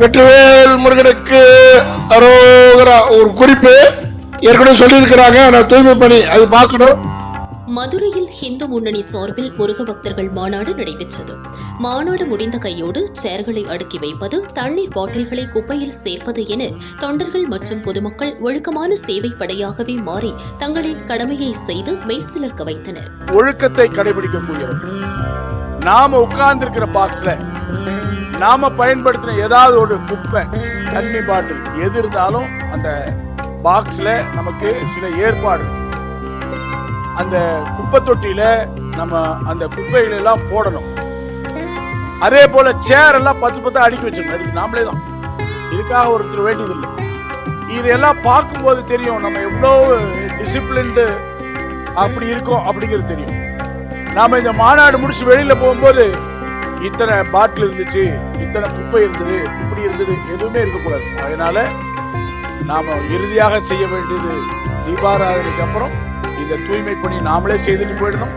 வெற்றிவேல் முருகனுக்கு அரோகரா ஒரு குறிப்பு. ஏற்கனவே சொல்லியிருக்கிறாங்க நான் தூய்மை பணி அது பார்க்கணும். மதுரையில் இந்து முன்னணி சார்பில் முருக பக்தர்கள் மாநாடு நடைபெற்றது. மாநாடு முடிந்த கையோடு சேர்களை அடுக்கி வைப்பது தண்ணீர் பாட்டில்களை குப்பையில் சேர்ப்பது என தொண்டர்கள் மற்றும் பொதுமக்கள் ஒழுக்கமான சேவை படையாகவே மாறி தங்களின் கடமையை செய்து மெய்சிலிர்க்க வைத்தனர். ஒழுக்கத்தை கடைபிடிக்கக்கூடியவர்கள். நாம உட்கார்ந்து இருக்கிற பாக்ஸ்ல நாம பயன்படுத்தின ஏதாவது ஒரு குப்பை தண்ணி பாட்டில் எது இருந்தாலும் அந்த பாக்ஸ்ல நமக்கு சில ஏற்பாடு. அந்த குப்பை தொட்டியில நம்ம அந்த குப்பைகள் எல்லாம் போடணும். அதே போல சேர் எல்லாம் பத்து பத்து அடுக்கி வச்சிடணும் அதுக்கு நாமளே தான். இதுக்காக ஒருத்தர் வேண்டியதில்லை. இதெல்லாம் பார்க்கும்போது தெரியும் நம்ம எவ்வளோ டிசிப்ளின்டு அப்படி இருக்கோம் அப்படிங்கிறது தெரியும். நாம இந்த மாநாடு முடிச்சு வெளியில போகும்போது இத்தனை பாட்டில் இருந்துச்சு இத்தனை குப்பை இருந்தது இப்படி இருந்தது எதுவுமே இருக்கக்கூடாது. அதனால நாம இறுதியாக செய்ய வேண்டியது தீபாராதனைக்கு அப்புறம் இந்த தூய்மை பணி நாமளே செய்துட்டு போயிடணும்.